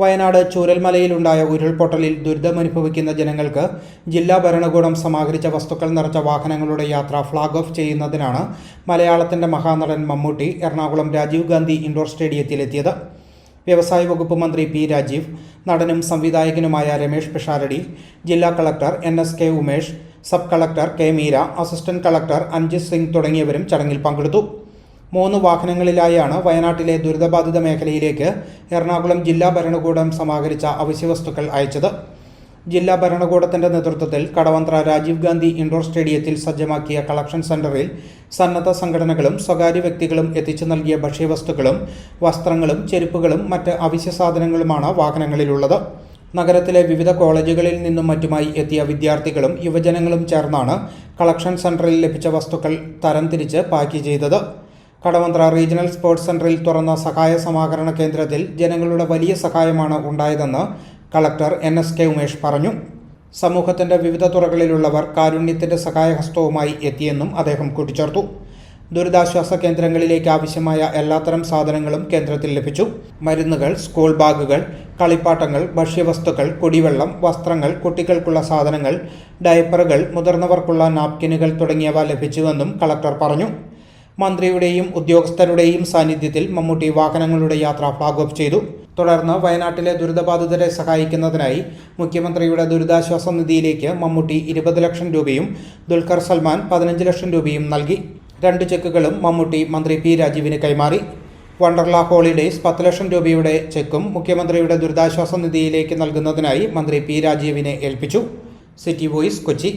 വയനാട് ചൂരൽമലയിലുണ്ടായ ഉരുൾപൊട്ടലിൽ ദുരിതമനുഭവിക്കുന്ന ജനങ്ങൾക്ക് ജില്ലാ ഭരണകൂടം സമാഹരിച്ച വസ്തുക്കൾ നിറച്ച വാഹനങ്ങളുടെ യാത്ര ഫ്ളാഗ് ഓഫ് ചെയ്യുന്നതിനാണ് മലയാളത്തിന്റെ മഹാനടൻ മമ്മൂട്ടി എറണാകുളം രാജീവ് ഗാന്ധി ഇൻഡോർ സ്റ്റേഡിയത്തിലെത്തിയത്. വ്യവസായ വകുപ്പ് മന്ത്രി പി രാജീവ് നടനും സംവിധായകനുമായ രമേഷ് പിഷാരടി ജില്ലാ collector N S K Umesh sub collector K Meera assistant collector Anjith Singh തുടങ്ങിയവരും ചടങ്ങിൽ പങ്കെടുത്തു. മൂന്ന് വാഹനങ്ങളിലായാണ് വയനാട്ടിലെ ദുരിതബാധിത മേഖലയിലേക്ക് എറണാകുളം ജില്ലാ ഭരണകൂടം സമാഹരിച്ച അവശ്യവസ്തുക്കൾ അയച്ചത്. ജില്ലാ ഭരണകൂടത്തിന്റെ നേതൃത്വത്തിൽ കടവന്ത്ര രാജീവ് ഗാന്ധി ഇൻഡോർ സ്റ്റേഡിയത്തിൽ സജ്ജമാക്കിയ കളക്ഷൻ സെന്ററിൽ സന്നദ്ധ സംഘടനകളും സ്വകാര്യ വ്യക്തികളും എത്തിച്ചു നൽകിയ ഭക്ഷ്യവസ്തുക്കളും വസ്ത്രങ്ങളും ചെരുപ്പുകളും മറ്റ് അവശ്യ സാധനങ്ങളുമാണ് വാഹനങ്ങളിലുള്ളത്. നഗരത്തിലെ വിവിധ കോളേജുകളിൽ നിന്നും മറ്റുമായി എത്തിയ വിദ്യാർത്ഥികളും യുവജനങ്ങളും ചേർന്നാണ് കളക്ഷൻ സെന്ററിൽ ലഭിച്ച വസ്തുക്കൾ തരംതിരിച്ച് പാക്ക് ചെയ്തത്. കടവന്ത്ര റീജിയണൽ സ്പോർട്സ് സെന്ററിൽ തുറന്ന സഹായ സമാഹരണ കേന്ദ്രത്തിൽ ജനങ്ങളുടെ വലിയ സഹായമാണ് ഉണ്ടായതെന്ന് collector N S K Umesh പറഞ്ഞു. സമൂഹത്തിന്റെ വിവിധ തുറകളിലുള്ളവർ കാരുണ്യത്തിന്റെ സഹായഹസ്തവുമായി എത്തിയെന്നും അദ്ദേഹം കൂട്ടിച്ചേർത്തു. ദുരിതാശ്വാസ കേന്ദ്രങ്ങളിലേക്ക് ആവശ്യമായ എല്ലാത്തരം സാധനങ്ങളും കേന്ദ്രത്തിൽ ലഭിച്ചു. മരുന്നുകൾ സ്കൂൾ ബാഗുകൾ കളിപ്പാട്ടങ്ങൾ ഭക്ഷ്യവസ്തുക്കൾ കുടിവെള്ളം വസ്ത്രങ്ങൾ കുട്ടികൾക്കുള്ള സാധനങ്ങൾ ഡയപ്പറുകൾ മുതിർന്നവർക്കുള്ള നാപ്കിനുകൾ തുടങ്ങിയവ ലഭിച്ചുവെന്നും കളക്ടർ പറഞ്ഞു. മന്ത്രിയുടെയും ഉദ്യോഗസ്ഥരുടെയും സാന്നിധ്യത്തിൽ മമ്മൂട്ടി വാഹനങ്ങളുടെ യാത്ര ഫ്ളാഗ് ചെയ്തു. തുടർന്ന് വയനാട്ടിലെ ദുരിതബാധിതരെ സഹായിക്കുന്നതിനായി മുഖ്യമന്ത്രിയുടെ ദുരിതാശ്വാസ നിധിയിലേക്ക് മമ്മൂട്ടി ഇരുപത് ലക്ഷം രൂപയും ദുൽഖർ സൽമാൻ പതിനഞ്ച് ലക്ഷം രൂപയും നൽകി. രണ്ട് ചെക്കുകളും മമ്മൂട്ടി മന്ത്രി പി രാജീവിന് കൈമാറി. വണ്ടർലാ ഹോളിഡേയ്സ് പത്ത് ലക്ഷം രൂപയുടെ ചെക്കും മുഖ്യമന്ത്രിയുടെ ദുരിതാശ്വാസ നിധിയിലേക്ക് നൽകുന്നതിനായി മന്ത്രി പി രാജീവിനെ ഏൽപ്പിച്ചു. City Voice Kochi.